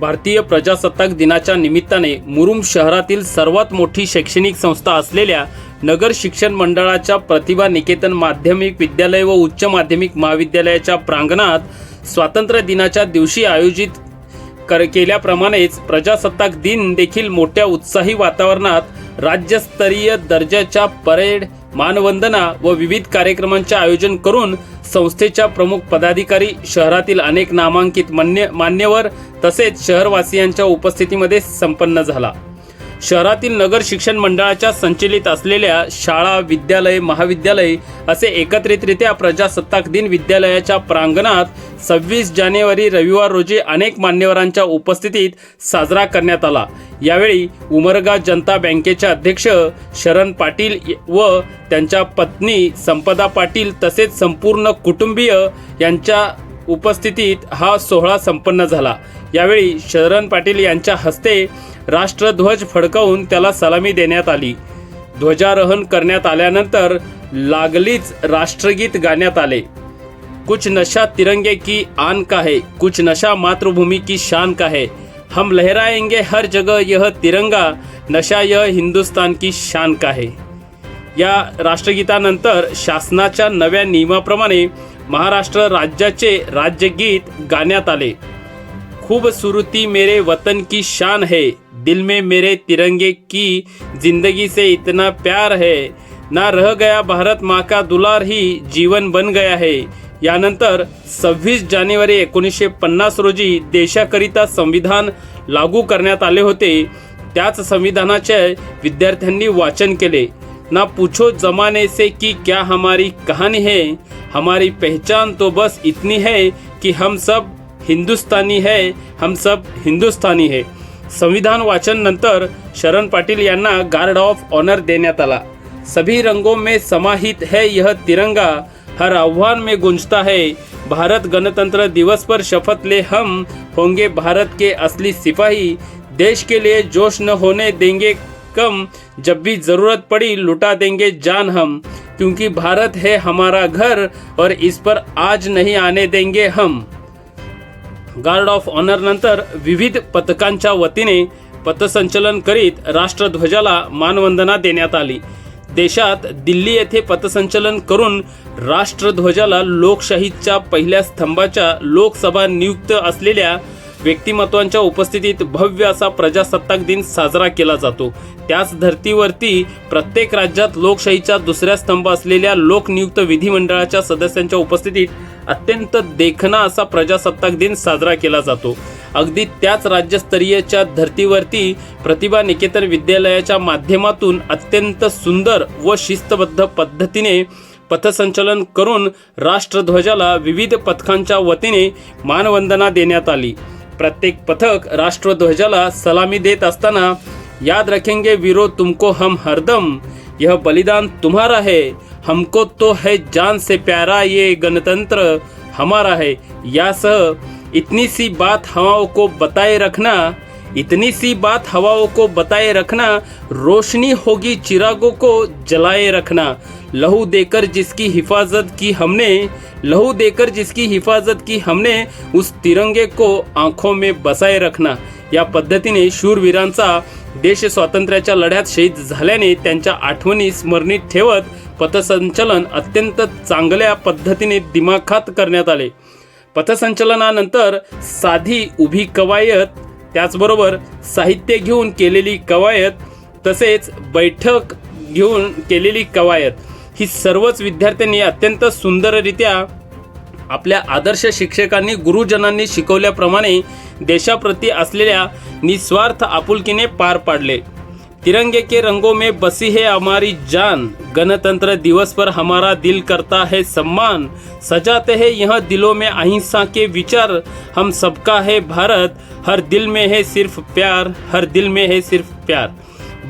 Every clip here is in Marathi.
भारतीय प्रजासत्ताक दिनाच्या निमित्ताने मुरुम शहरातील सर्वात मोठी शैक्षणिक संस्था असलेल्या नगर शिक्षण मंडळाच्या प्रतिभा निकेतन माध्यमिक विद्यालय व उच्च माध्यमिक महाविद्यालयाच्या प्रांगणात स्वातंत्र्य दिनाच्या दिवशी आयोजित कर केल्याप्रमाणेच प्रजासत्ताक दिन देखील मोठ्या उत्साही वातावरणात राज्यस्तरीय दर्जाच्या परेड मानवंदना व विविध कार्यक्रमांचे आयोजन करून संस्थेच्या प्रमुख पदाधिकारी शहरातील अनेक नामांकित मान्य मान्यवर तसेच शहरवासियांच्या उपस्थितीमध्ये संपन्न झाला. शहरातील नगर शिक्षण मंडळाच्या संचलित असलेल्या शाळा विद्यालय महाविद्यालय असे एकत्रितरित्या प्रजासत्ताक दिन विद्यालयाच्या प्रांगणात सव्वीस जानेवारी रविवार रोजी अनेक मान्यवरांच्या उपस्थितीत साजरा करण्यात आला. यावेळी उमरगा जनता बँकेचे अध्यक्ष शरण पाटील व त्यांच्या पत्नी संपदा पाटील तसेच संपूर्ण कुटुंबीय यांच्या उपस्थितीत हा सोहळा संपन्न झाला. यावेळी शरण पाटील यांच्या हस्ते राष्ट्रध्वज फडकावून त्याला सलामी देण्यात आली. ध्वजारोहण करण्यात आल्यानंतर लागलीच राष्ट्रगीत गाण्यात आले. कुछ नशा तिरंगे की आन का है कुछ नशा मातृभूमि की शान का है हम लहराएंगे हर जगह यह तिरंगा नशा यह हिंदुस्तान की शान का है या राष्ट्रगीतानंतर शासनाच्या नव्या नियमाप्रमाणे महाराष्ट्र राज्याचे राज्यगीत गाण्यात आले. खूबसूरती मेरे वतन की शान है। दिल में मेरे तिरंगे की जिंदगी से इतना प्यार है। ना रह गया भारत माँ का दुलार ही जीवन बन गया है। यानंतर सव्वीस जानेवारी एकोणीसशे पन्नास रोजी देशाकरिता संविधान लागू करण्यात आले होते। त्याच संविधानाचे विद्यार्थ्यांनी वाचन केले। ना पूछो जमाने से कि क्या हमारी कहानी है। हमारी पहचान तो बस इतनी है कि हम सब हिंदुस्तानी है, हम सब हिंदुस्तानी है. संविधान वाचन नंतर शरण पाटील यांना गार्ड ऑफ़ ऑनर देण्यात आला. सभी रंगों में समाहित है यह तिरंगा. हर आह्वान में गुंजता है. भारत गणतंत्र दिवस पर शपथ ले हम होंगे भारत के असली सिपाही. देश के लिए जोश न होने देंगे कम. जब भी ज़रूरत पड़ी लुटा देंगे जान हम. क्योंकि भारत है हमारा घर और इस पर आज नहीं आने देंगे हम. गार्ड ऑफ ऑनर नंतर विविध पथकांच्या वतीने पथसंचलन करीत राष्ट्रध्वजाला मानवंदना देण्यात आली. देशात दिल्ली येथे पथसंचलन करून राष्ट्रध्वजाला लोकशाहीच्या पहिल्या स्तंभाच्या लोकसभा नियुक्त असलेल्या व्यक्तिमत्वांच्या उपस्थितीत भव्य असा प्रजासत्ताक दिन साजरा केला जातो. त्याच धर्तीवरती प्रत्येक राज्यात लोकशाहीच्या दुसऱ्या स्तंभ असलेल्या लोकनियुक्त विधिमंडळाच्या सदस्यांच्या उपस्थितीत अत्यंत देखणा असा प्रजासत्ताक दिन साजरा केला जातो. अगदी त्याच राज्यस्तरीयच्या धर्तीवरती प्रतिभा निकेतन विद्यालयाच्या माध्यमातून अत्यंत सुंदर व शिस्तबद्ध पद्धतीने पथसंचलन करून राष्ट्रध्वजाला विविध पथकांच्या वतीने मानवंदना देण्यात आली. प्रत्येक पथक राष्ट्रध्वजाला सलामी देत असताना याद रखेंगे वीरो तुमको हम हरदम यह बलिदान तुम्हारा है हमको तो है जान से प्यारा ये गणतंत्र हमारा है। यासह इतनी सी बात हवाओं को बताए रखना इतनी सी बात हवाओं को बताए रखना रोशनी होगी चिरागों को जलाए रखना। लहू देकर जिसकी हिफाजत की हमने लहू देकर जिसकी हिफाजत की हमने उस तिरंगे को आंखों में बसाए रखना। या पद्धतीने शूरवीरांचा देश स्वातंत्र्याच्या लढ्यात शहीद झाल्याने त्यांच्या आठवणी स्मरणीत ठेवत पथसंचलन अत्यंत चांगल्या पद्धतीने दिमाखात करण्यात आले. पथसंचलनानंतर साधी उभी कवायत त्याचबरोबर साहित्य घेऊन केलेली कवायत तसेच बैठक घेऊन केलेली कवायत ही सर्वच विद्यार्थ्यांनी अत्यंत सुंदररित्या आपल्या आदर्श शिक्षकांनी गुरुजनांनी शिकवल्याप्रमाणे देशाप्रती असलेल्या निस्वार्थ आपुलकीने पार पाडले. तिरंगे के रंगों में बसी है हमारी जान। गणतंत्र दिवस पर हमारा दिल करता है सम्मान। सजाते हैं यह दिलों में अहिंसा के विचार। हम सबका है भारत। हर दिल में है सिर्फ़ प्यार। हर दिल में है सिर्फ़ प्यार।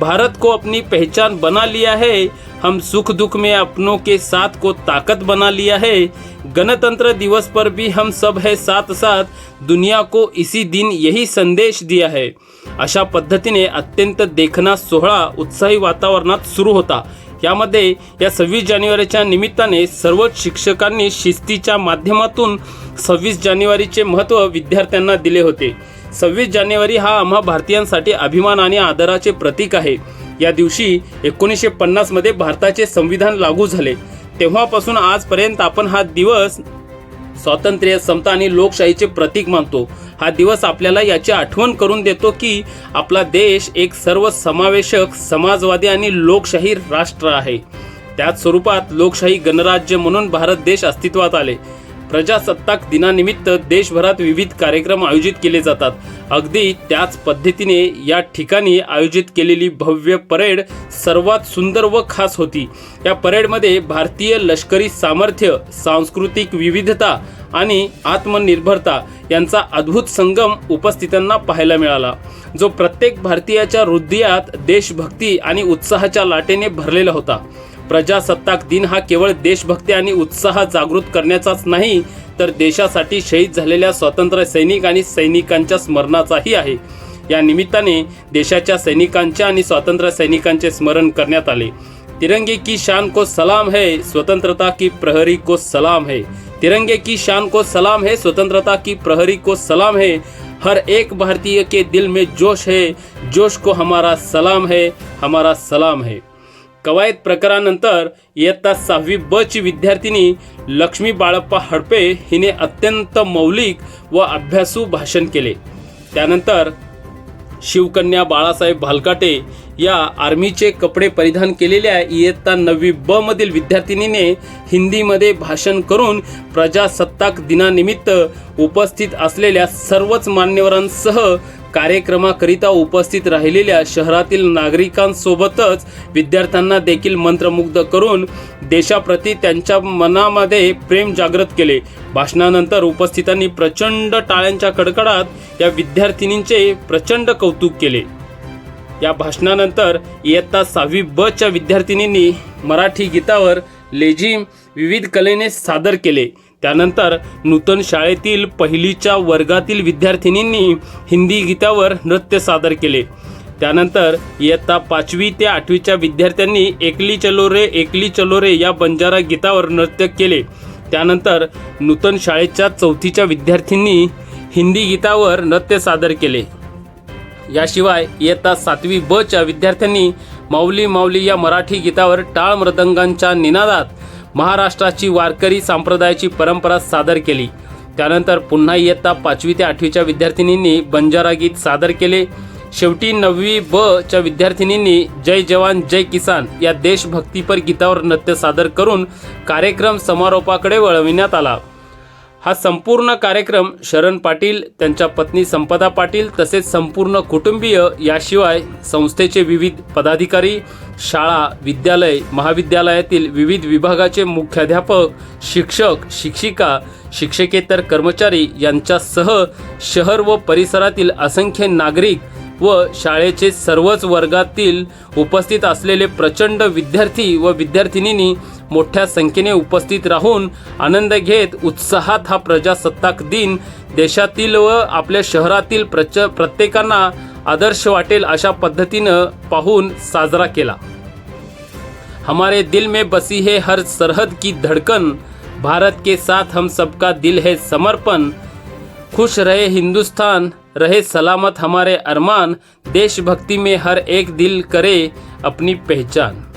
भारत को अपनी पहचान बना लिया है। हम सुख दुख में अपनों के साथ को ताकत बना लिया है। गणतंत्र दिवस पर भी हम सब है साथ साथ दुनिया को इसी दिन यही संदेश दिया है। अशा पद्धतीने अत्यंत देखणा सोहळा उत्साही वातावरणात सुरू होता. यामध्ये या सव्वीस जानेवारीच्या निमित्ताने सर्वच शिक्षकांनी शिस्तीच्या माध्यमातून सव्वीस जानेवारीचे महत्त्व विद्यार्थ्यांना दिले होते. सव्वीस जानेवारी हा आम्हा भारतीयांसाठी अभिमान आणि आदराचे प्रतीक आहे. या दिवशी एकोणीसशे पन्नासमध्ये भारताचे संविधान लागू झाले. तेव्हापासून आजपर्यंत आपण हा दिवस स्वातंत्र्य समता आणि लोकशाहीचे प्रतीक मानतो. हा दिवस आपल्याला याची आठवण करून देतो की आपला देश एक सर्वसमावेशक समाजवादी आणि लोकशाही राष्ट्र आहे. त्याच स्वरूपात लोकशाही गणराज्य म्हणून भारत देश अस्तित्वात आले. प्रजासत्ताक दिनानिमित्त देशभरात विविध कार्यक्रम आयोजित केले जातात. अगदी त्याच पद्धतीने या ठिकाणी आयोजित केलेली भव्य परेड सर्वात सुंदर व खास होती. या परेडमध्ये भारतीय लष्करी सामर्थ्य सांस्कृतिक विविधता आणि आत्मनिर्भरता यांचा अद्भुत संगम उपस्थितांना पाहायला मिळाला. जो प्रत्येक भारतीयाच्या हृदयात देशभक्ती आणि उत्साहाच्या लाटेने भरलेला होता. प्रजासत्ताक दिन हा केवळ देशभक्ती आणि उत्साह जागृत करण्याचाच नाही तर देशासाठी शहीद झालेल्या स्वातंत्र्य सैनिक आणि सैनिकांच्या स्मरणाचाही आहे. या निमित्ताने देशाच्या सैनिकांच्या आणि स्वातंत्र्य सैनिकांचे स्मरण करण्यात आले. तिरंगे की शान को सलाम है स्वतंत्रता की प्रहरी को सलाम है. तिरंगे की शान को सलाम है स्वतंत्रता की प्रहरी को सलाम है. हर एक भारतीय के दिल में जोश है जोश को हमारा सलाम है हमारा सलाम है। कवायत प्रकारानंतर इयत्ता सहावी ब ची विद्यार्थिनी लक्ष्मी बाळप्पा हडपे हिने अत्यंत मौलिक व अभ्यासू भाषण केले. त्यानंतर शिवकन्या बाळासाहेब भालकाटे या आर्मीचे कपडे परिधान केलेल्या इयत्ता नववी ब मधील विद्यार्थिनीने हिंदीमध्ये भाषण करून प्रजासत्ताक दिनानिमित्त उपस्थित असलेल्या सर्वच मान्यवरांसह कार्यक्रमाकरिता उपस्थित राहिलेल्या शहरातील नागरिकांसोबतच विद्यार्थ्यांना देखील मंत्रमुग्ध करून देशाप्रती त्यांच्या मनामध्ये प्रेम जागृत केले. भाषणानंतर उपस्थितांनी प्रचंड टाळ्यांच्या कडकडात या विद्यार्थिनींचे प्रचंड कौतुक केले. या भाषणानंतर इयत्ता सहावी ब च्या विद्यार्थिनींनी मराठी गीतावर लेझिम विविध कलेने सादर केले. त्यानंतर नूतन शाळेतील पहिलीच्या वर्गातील विद्यार्थिनींनी हिंदी गीतावर नृत्य सादर केले. त्यानंतर इयत्ता पाचवी ते आठवीच्या विद्यार्थ्यांनी एकली चलो रे एकली चलो रे या बंजारा गीतावर नृत्य केले. त्यानंतर नूतन शाळेच्या चौथीच्या विद्यार्थ्यांनी हिंदी गीतावर नृत्य सादर केले. याशिवाय इयत्ता सातवी बच्या विद्यार्थ्यांनी माऊली माऊली या मराठी गीतावर टाळ मृदंगांच्या निनादात महाराष्ट्राची वारकरी संप्रदायाची परंपरा सादर केली. त्यानंतर पुन्हा इयत्ता पाचवी ते आठवीच्या विद्यार्थिनींनी बंजारा गीत सादर केले. शेवटी नववी ब च्या विद्यार्थिनींनी जय जवान जय किसान या देशभक्तीपर गीतावर नृत्य सादर करून कार्यक्रम समारोपाकडे वळविण्यात आला. हा संपूर्ण कार्यक्रम शरण पाटील त्यांच्या पत्नी संपदा पाटील तसेच संपूर्ण कुटुंबीय याशिवाय संस्थेचे विविध पदाधिकारी शाळा विद्यालय महाविद्यालयातील विविध विभागाचे मुख्याध्यापक शिक्षक शिक्षिका शिक्षकेतर कर्मचारी यांच्यासह शहर व परिसरातील असंख्य नागरिक व शाळेचे सर्वच वर्गातील उपस्थित असलेले प्रचंड विद्यार्थी व विद्यार्थिनींनी मोठ्या संख्येने उपस्थित राहून आनंद घेत उत्साहात हा प्रजासत्ताक दिन देशातील व आपल्या शहरातील प्रच प्रत्येकांना आदर्श वाटेल अशा पद्धतीनं पाहून साजरा केला. हमारे दिल में बसी है हर सरहद की धड़कन भारत के साथ हम सबका दिल है समर्पण खुश रहे हिंदुस्तान रहे सलामत हमारे अरमान देशभक्ति में हर एक दिल करे अपनी पहचान।